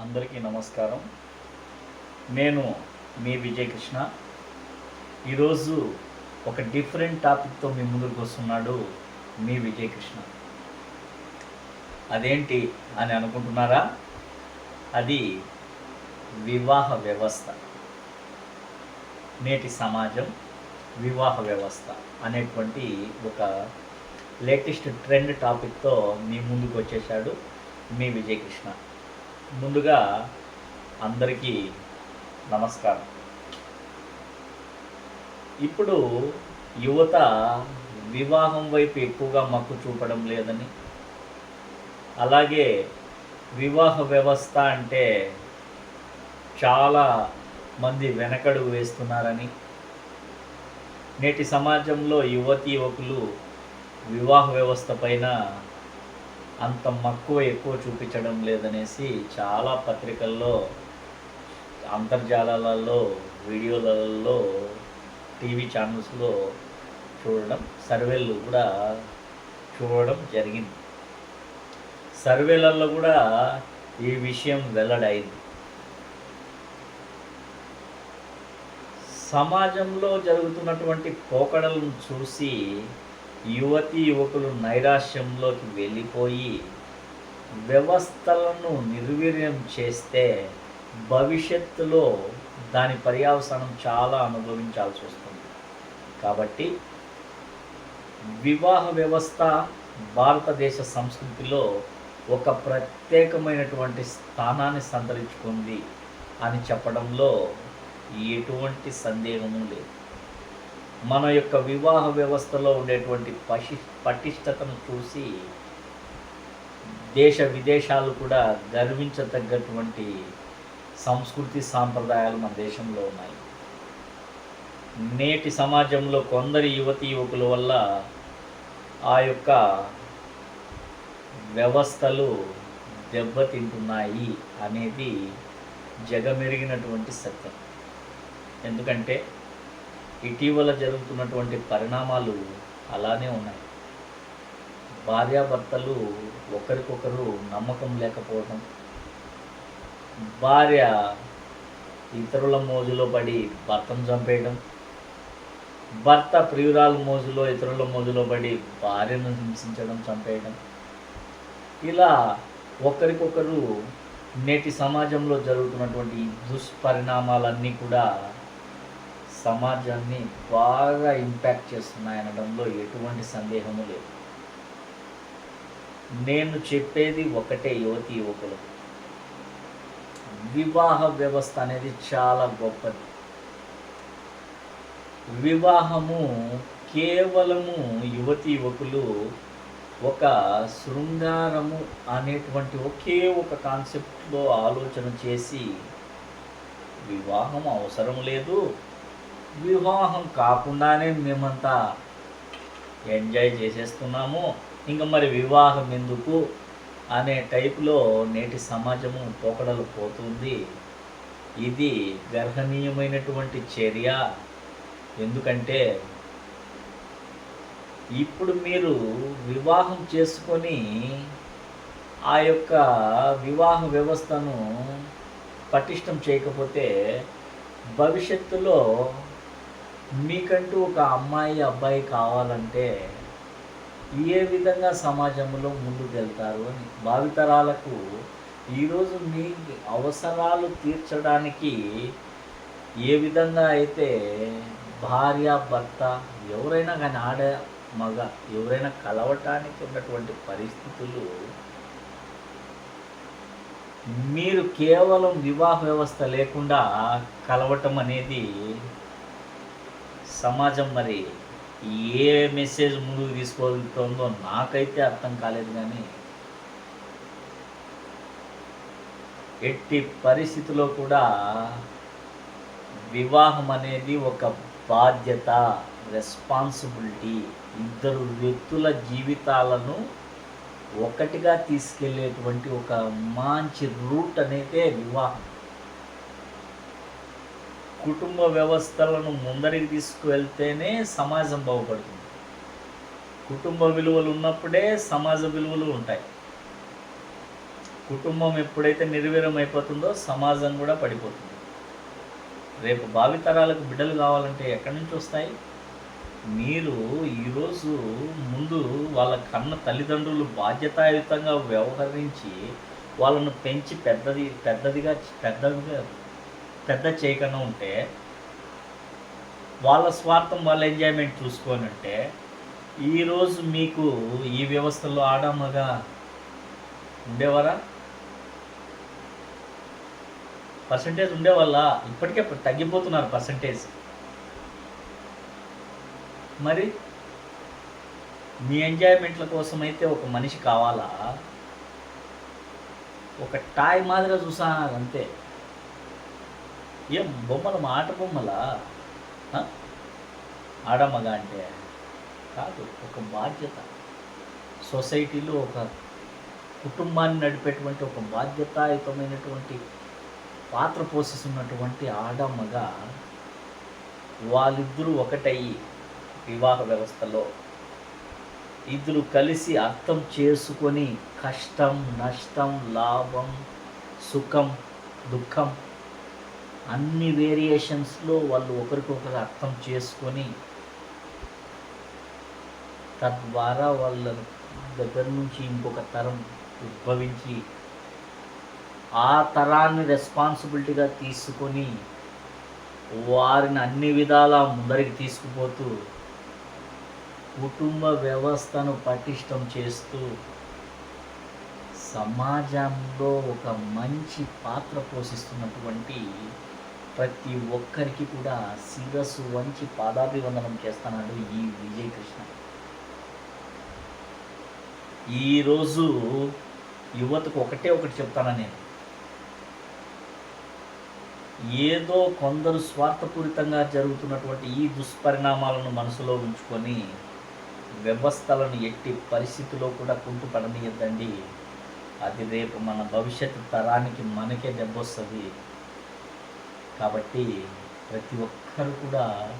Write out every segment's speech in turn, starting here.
అందరికీ నమస్కారం. నేను మీ విజయకృష్ణ. ఈరోజు ఒక డిఫరెంట్ టాపిక్తో మీ ముందుకు వస్తున్నాడు మీ విజయకృష్ణ. అదేంటి అని అనుకుంటున్నారా? అది వివాహ వ్యవస్థ. నేటి సమాజం వివాహ వ్యవస్థ అనేటువంటి ఒక లేటెస్ట్ ట్రెండ్ టాపిక్తో మీ ముందుకు వచ్చేసాడు మీ విజయకృష్ణ. ముందుగా అందరికీ నమస్కారం. ఇప్పుడు యువత వివాహం వైపు ఎక్కువగా మక్కు చూపడం లేదని అలాగే వివాహ వ్యవస్థ అంటే చాలా మంది వెనకడుగు వేస్తున్నారని నేటి సమాజంలో యువతి యువకులు వివాహ వ్యవస్థ పైన అంత మక్కువ ఎక్కువ చూపించడం లేదనేసి చాలా పత్రికల్లో అంతర్జాలాలలో వీడియోలలో టీవీ ఛానల్స్లో చూడడం సర్వేలు కూడా చూడడం జరిగింది. సర్వేలలో కూడా ఈ విషయం వెల్లడైంది. సమాజంలో జరుగుతున్నటువంటి పోకడలను చూసి యువతి యువకులు నైరాశ్యంలోకి వెళ్ళిపోయి వ్యవస్థలను నిర్వీర్యం చేస్తే భవిష్యత్తులో దాని పర్యావసానం చాలా అనుభవించాల్సి వస్తుంది. కాబట్టి వివాహ వ్యవస్థ భారతదేశ సంస్కృతిలో ఒక ప్రత్యేకమైనటువంటి స్థానాన్ని సంతరించుకుంది అని చెప్పడంలో ఎటువంటి సందేహము లేదు. మన యొక్క వివాహ వ్యవస్థలో ఉండేటువంటి పశి పటిష్టతను చూసి దేశ విదేశాలు కూడా గర్వించదగ్గటువంటి సంస్కృతి సాంప్రదాయాలు మన దేశంలో ఉన్నాయి. నేటి సమాజంలో కొందరి యువతి యువకుల వల్ల ఆ యొక్క వ్యవస్థలు దెబ్బతింటున్నాయి అనేది జగమెరిగినటువంటి సత్యం. ఎందుకంటే ఇటీవల జరుగుతున్నటువంటి పరిణామాలు అలానే ఉన్నాయి. భార్యాభర్తలు ఒకరికొకరు నమ్మకం లేకపోవడం భార్య ఇతరుల మోజులో పడి భర్తను చంపేయడం భర్త ప్రియురాల మోజులో ఇతరుల మోజులో పడి భార్యను హింసించడం చంపేయడం. ఇలా ఒకరికొకరు నేటి సమాజంలో జరుగుతున్నటువంటి దుష్పరిణామాలన్నీ కూడా సమాజాన్ని బాగా ఇంపాక్ట్ చేస్తున్నాయనడంలో ఎటువంటి సందేహము లేదు. నేను చెప్పేది ఒకటే యువతి యువకులు వివాహ వ్యవస్థ అనేది చాలా గొప్పది. వివాహము కేవలము యువతి యువకులు ఒక శృంగారము అనేటువంటి ఒకే ఒక కాన్సెప్ట్లో ఆలోచన చేసి వివాహం అవసరం లేదు. వివాహం కాకుండానే మేమంతా ఎంజాయ్ చేసేస్తున్నాము. ఇంకా మరి వివాహం ఎందుకు అనే టైపులో నేటి సమాజము పోకడలు పోతుంది. ఇది గర్హనీయమైనటువంటి చర్య. ఎందుకంటే ఇప్పుడు మీరు వివాహం చేసుకొని ఆ యొక్క వివాహ వ్యవస్థను పటిష్టం చేయకపోతే భవిష్యత్తులో మీకంటూ ఒక అమ్మాయి అబ్బాయి కావాలంటే ఏ విధంగా సమాజంలో ముందుకు వెళ్తారు అని భావితరాలకు ఈరోజు మీ అవసరాలు తీర్చడానికి ఏ విధంగా అయితే భార్య భర్త ఎవరైనా కానీ ఆడ మగ ఎవరైనా కలవటానికి ఉన్నటువంటి పరిస్థితులు మీరు కేవలం వివాహ వ్యవస్థ లేకుండా కలవటం అనేది సమాజం మరి ఏ మెసేజ్ ముందుకు తీసుకోగలుగుతుందో నాకైతే అర్థం కాలేదు కానీ ఎట్టి పరిస్థితిలో కూడా వివాహం అనేది ఒక బాధ్యత రెస్పాన్సిబిలిటీ ఇద్దరు వ్యక్తుల జీవితాలను ఒకటిగా తీసుకెళ్ళేటువంటి ఒక మంచి రూట్ అనేదే వివాహం. కుటుంబ వ్యవస్థలను ముందరికి తీసుకువెళ్తేనే సమాజం బాగుపడుతుంది. కుటుంబ విలువలు ఉన్నప్పుడే సమాజ విలువలు ఉంటాయి. కుటుంబం ఎప్పుడైతే నిర్వీరం అయిపోతుందో సమాజం కూడా పడిపోతుంది. రేపు భావితరాలకు బిడ్డలు కావాలంటే ఎక్కడి నుంచి వస్తాయి? మీరు ఈరోజు ముందు వాళ్ళ కన్న తల్లిదండ్రులు బాధ్యతాయుతంగా వ్యవహరించి వాళ్ళను పెంచి పెద్దది పెద్దదిగా పెద్దదిగా పెద్ద చేయకుండా ఉంటే వాళ్ళ స్వార్థం వాళ్ళ ఎంజాయ్మెంట్ చూసుకొని ఉంటే ఈరోజు మీకు ఈ వ్యవస్థలో ఆడమ్మగా ఉండేవారా? పర్సంటేజ్ ఉండేవాళ్ళ? ఇప్పటికే తగ్గిపోతున్నారు పర్సంటేజ్ మరి మీ ఎంజాయ్మెంట్ల కోసం అయితే ఒక మనిషి కావాలా? ఒక టాయ్ మాదిరిగా చూసా అంతే ఏం బొమ్మల ఆట బొమ్మలా? ఆ? ఆడమగ అంటే కాదు ఒక బాధ్యత. సొసైటీలో ఒక కుటుంబాన్ని నడిపేటువంటి ఒక బాధ్యతాయుతమైనటువంటి పాత్ర పోషిస్తున్నటువంటి ఆడమ్మగా వాళ్ళిద్దరూ ఒకటయ్యి వివాహ వ్యవస్థలో. ఇద్దరు కలిసి అర్థం చేసుకొని కష్టం నష్టం లాభం సుఖం దుఃఖం అన్ని వేరియేషన్స్లో వాళ్ళు ఒకరికొకరు అర్థం చేసుకొని తద్వారా వాళ్ళ దగ్గర నుంచి ఇంకొక తరం ఉద్భవించి ఆ తరాన్ని రెస్పాన్సిబిలిటీగా తీసుకొని వారిని అన్ని విధాలా ముందరికి తీసుకుపోతూ కుటుంబ వ్యవస్థను పటిష్టం చేస్తూ సమాజంలో ఒక మంచి పాత్ర పోషిస్తున్నటువంటి ప్రతి ఒక్కరికి కూడా శిరస్సు వంచి పాదాభివందనం చేస్తున్నాడు ఈ విజయ్ కృష్ణ ఈరోజు యువతకు ఒకటే ఒకటి చెప్తాను నేను. ఏదో కొందరు స్వార్థపూరితంగా జరుగుతున్నటువంటి ఈ దుష్పరిణామాలను మనసులో ఉంచుకొని వ్యవస్థలను ఎట్టి పరిస్థితిలో కూడా కుంటుపడనీయద్దండి. అది రేపు మన భవిష్యత్తు తరానికి మనకే దెబ్బొస్తుంది. కాబట్టి ప్రతి ఒక్కరు కూడా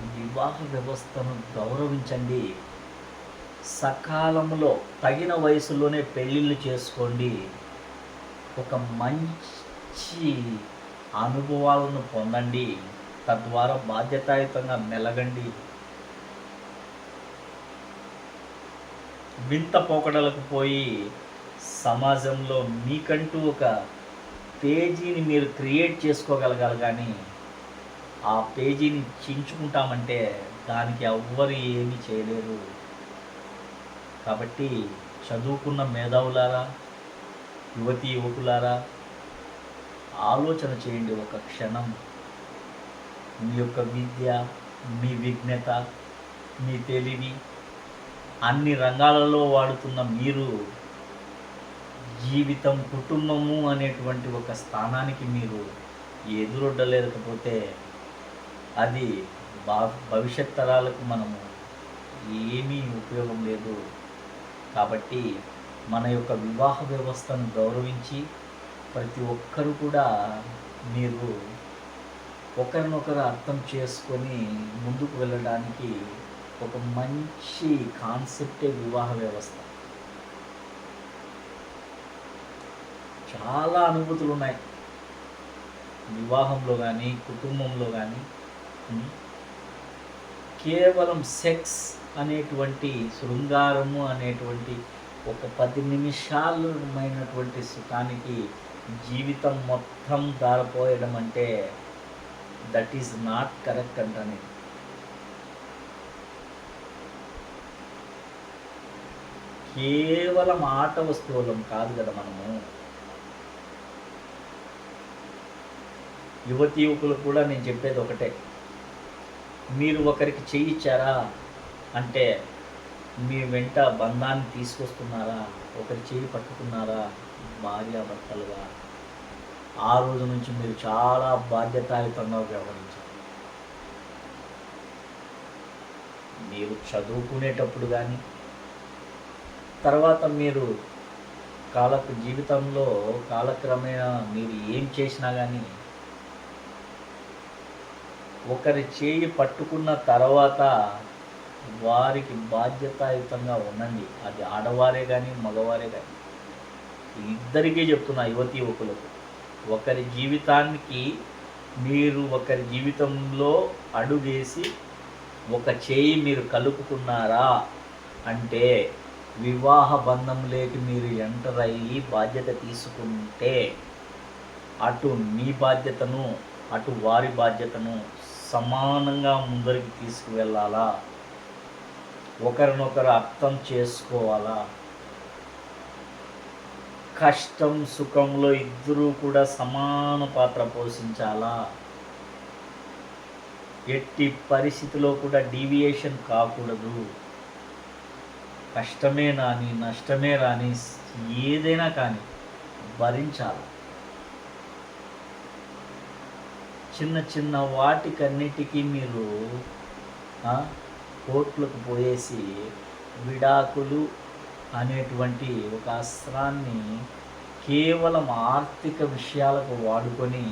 వివాహ వ్యవస్థను గౌరవించండి. సకాలంలో తగిన వయసులోనే పెళ్ళిళ్ళు చేసుకోండి. ఒక మంచి అనుభవాలను పొందండి. తద్వారా బాధ్యతాయుతంగా మెలగండి. వింత పోకడలకు పోయి సమాజంలో మీకంటూ ఒక పేజీని మీరు క్రియేట్ చేసుకోగలగాలి కానీ ఆ పేజీని చించుకుంటామంటే దానికి ఎవ్వరు ఏమీ చేయలేరు. కాబట్టి చదువుకున్న మేధావులారా యువతి యువకులారా ఆలోచన చేయండి ఒక క్షణం. మీ యొక్క విద్య మీ విజ్ఞత మీ తెలివి అన్ని రంగాలలో వాడుతున్న మీరు జీవితం కుటుంబము అనేటువంటి ఒక స్థానానికి మీరు ఎదురొడ్డలేకపోతే అది భా భవిష్యత్ తరాలకు మనము ఏమీ ఉపయోగం లేదు. కాబట్టి మన యొక్క వివాహ వ్యవస్థను గౌరవించి ప్రతి ఒక్కరు కూడా మీరు ఒకరినొకరు అర్థం చేసుకొని ముందుకు వెళ్ళడానికి ఒక మంచి కాన్సెప్టే వివాహ వ్యవస్థ. చాలా అనుభూతులు ఉన్నాయి వివాహంలో కానీ కుటుంబంలో కానీ కేవలం సెక్స్ అనేటువంటి శృంగారము అనేటువంటి ఒక పది నిమిషాలమైనటువంటి సుఖానికి జీవితం మొత్తం దారిపోయడం అంటే దట్ ఈజ్ నాట్ కరెక్ట్ అంటాను కేవలం ఆట వస్తువులం కాదు కదా మనము. యువతి యువకులు కూడా నేను చెప్పేది ఒకటే. మీరు ఒకరికి చేయిచ్చారా అంటే మీ వెంట బంధాన్ని తీసుకొస్తున్నారా ఒకరి చేయి పట్టుకున్నారా భార్యాభర్తలుగా ఆ రోజు నుంచి మీరు చాలా బాధ్యతాయుతంగా వ్యవహరించారు. మీరు చదువుకునేటప్పుడు కానీ తర్వాత మీరు కాలపు జీవితంలో కాలక్రమేణా మీరు ఏం చేసినా కానీ ఒకరి చేయి పట్టుకున్న తర్వాత వారికి బాధ్యతాయుతంగా ఉండండి. అది ఆడవారే కానీ మగవారే కానీ ఇద్దరికీ చెప్తున్నా యువతి యువకులకు. ఒకరి జీవితానికి మీరు ఒకరి జీవితంలో అడుగేసి ఒక చేయి మీరు కలుపుకున్నారా అంటే వివాహ బంధంలోకి మీరు ఎంటర్ అయ్యి బాధ్యత తీసుకుంటే అటు మీ బాధ్యతను అటు వారి బాధ్యతను సమానంగా ముందరికి తీసుకువెళ్ళాలా? ఒకరినొకరు అర్థం చేసుకోవాలా? కష్టం సుఖంలో ఇద్దరూ కూడా సమాన పాత్ర పోషించాలా? ఎట్టి పరిస్థితిలో కూడా డీవియేషన్ కాకూడదు. కష్టమే రాని నష్టమే రాని ఏదైనా కానీ భరించాలి? చిన్న చిన్న వాటికన్నిటికీ మీరు కోట్లకు కోర్టులకు పోయేసి విడాకులు అనేటువంటి ఒక అస్త్రాన్ని కేవలం ఆర్థిక విషయాలకు వాడుకొని